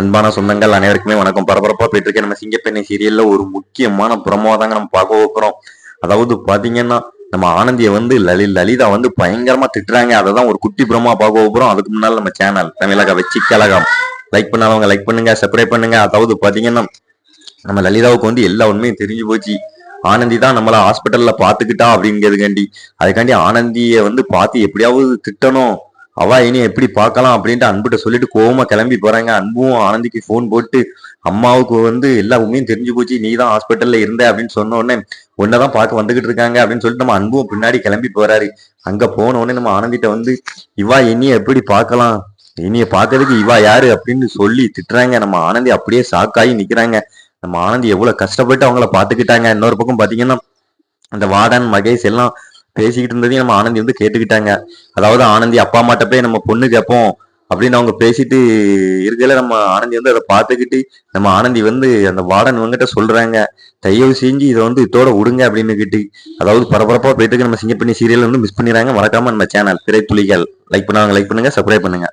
அன்பான சொந்தங்கள் அனைவருக்குமே வணக்கம். பரபரப்பா போயிட்டு இருக்க நம்ம சிங்கப்பெண்ணை சீரியல்ல ஒரு முக்கியமான பிரமாதாங்க நம்ம பார்க்க போகிறோம் அதாவது பாத்தீங்கன்னா நம்ம ஆனந்தியை வந்து லலி லலிதா வந்து பயங்கரமா திட்டுறாங்க. அதை தான் ஒரு குட்டி பிரமா பார்க்க போகிறோம் அதுக்கு முன்னால நம்ம சேனல் தமிழக வச்சு கழகம். லைக் பண்ணாதவங்க லைக் பண்ணுங்க சப்ஸ்கிரைப் பண்ணுங்க. அதாவது பாத்தீங்கன்னா நம்ம லலிதாவுக்கு வந்து எல்லா உண்மையும் தெரிஞ்சு போச்சு. ஆனந்தி தான் நம்மள ஹாஸ்பிட்டல்ல பாத்துக்கிட்டா அப்படிங்கிறதுக்காண்டி. அதுக்காண்டி ஆனந்தியை வந்து பார்த்து எப்படியாவது திட்டணும். அவா இனி எப்படி பார்க்கலாம் அப்படின்ட்டு அன்புகிட்ட சொல்லிட்டு கோவமா கிளம்பி போறாங்க. அன்பும் ஆனந்திக்கு ஃபோன் போட்டு அம்மாவுக்கு வந்து எல்லா உண்மையும் தெரிஞ்சு போச்சு. நீ தான் ஹாஸ்பிட்டல்ல இருந்த அப்படின்னு சொன்ன உடனே உன்னதான் பார்க்க வந்துகிட்டு இருக்காங்க அப்படின்னு சொல்லிட்டு நம்ம அன்பும் பின்னாடி கிளம்பி போறாரு. அங்க போன உடனே நம்ம ஆனந்திட்ட வந்து இவா இனிய எப்படி பார்க்கலாம்? இனிய பார்க்கறதுக்கு இவா யாரு? அப்படின்னு சொல்லி திட்டுறாங்க. நம்ம ஆனந்தி அப்படியே ஷாக்காகி நிக்கிறாங்க. நம்ம ஆனந்தி எவ்வளவு கஷ்டப்பட்டு அவங்கள பாத்துக்கிட்டாங்க இன்னொரு பக்கம் பாத்தீங்கன்னா அந்த வாடன் மகேஷ் எல்லாம் பேசிக்கிட்டு இருந்ததையும் நம்ம ஆனந்தி வந்து கேட்டுக்கிட்டாங்க. அதாவது ஆனந்தி அப்பா அம்மாட்ட போய் நம்ம பொண்ணு கேட்போம் அப்படின்னு அவங்க பேசிட்டு இருக்கல நம்ம ஆனந்தி வந்து அதை பார்த்துக்கிட்டு நம்ம ஆனந்தி வந்து அந்த வார்டன் வந்துட்ட சொல்றாங்க. தயவு செஞ்சு இதை வந்து இதோட விடுங்க அப்படின்னு கிட்டு அதாவது பரபரப்பா போயிட்டு நம்ம சிங்கப்பண்ணி சீரியல் வந்து மிஸ் பண்ணிடுறாங்க. மறக்காம நம்ம சேனல் திரைத்துளிகள் லைக் பண்ணுவாங்க லைக் பண்ணுங்க சப்ஸ்கிரைப் பண்ணுங்க.